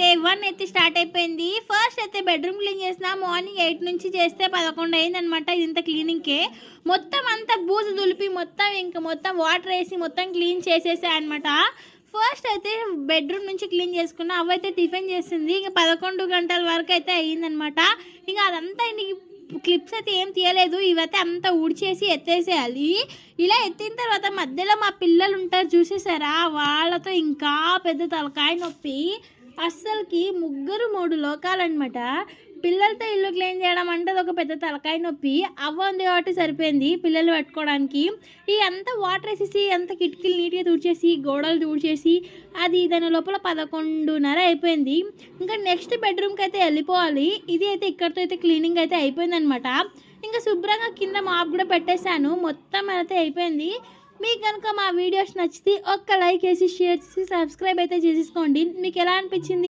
Day one అయితే start అయిపోయింది. First అయితే బెడ్రూమ్ క్లీన్ చేసిన మార్నింగ్ ఎయిట్ నుంచి చేస్తే పదకొండు అయింది అనమాట ఇదంతా క్లీనింగ్కే. మొత్తం అంతా బూజు దులిపి మొత్తం ఇంకా మొత్తం వాటర్ వేసి మొత్తం క్లీన్ చేసేసా అనమాట ఫస్ట్ అయితే బెడ్రూమ్ నుంచి క్లీన్ చేసుకున్నా అవైతే టిఫిన్ చేసింది. ఇంకా పదకొండు గంటల వరకు అయితే అయ్యిందనమాట ఇంకా అదంతా ఇంక క్లిప్స్ అయితే ఏం తీయలేదు. ఇవైతే అంతా ఊడ్చేసి ఎత్తేసేయాలి. ఇలా ఎత్తిన తర్వాత మధ్యలో మా పిల్లలు ఉంటారు చూసేసారా? వాళ్ళతో ఇంకా పెద్ద తలకాయ నొప్పి. అస్సలకి ముగ్గురు మూడు లోకాలన్నమాట. పిల్లలతో ఇల్లు క్లీన్ చేయడం అంటే ఒక పెద్ద తలకాయ నొప్పి. అవ్వ ఉంది కాబట్టి సరిపోయింది పిల్లలు పెట్టుకోవడానికి. ఈ అంతా వాటర్ వేసేసి అంత కిటికీలు నీట్గా తుడిచేసి గోడలు తుడిచేసి అది దాని లోపల పదకొండున్నర అయిపోయింది. ఇంకా నెక్స్ట్ బెడ్రూమ్కి అయితే వెళ్ళిపోవాలి. ఇది అయితే ఇక్కడితో అయితే క్లీనింగ్ అయితే అయిపోయిందనమాట ఇంకా శుభ్రంగా కింద మాప్ కూడా పెట్టేశాను. మొత్తం అయితే అయిపోయింది. మీకు కనుక మా వీడియోస్ నచ్చితే ఒక్క లైక్ వేసి షేర్ చేసి సబ్స్క్రైబ్ అయితే చేసేసుకోండి మీకు ఎలా అనిపించింది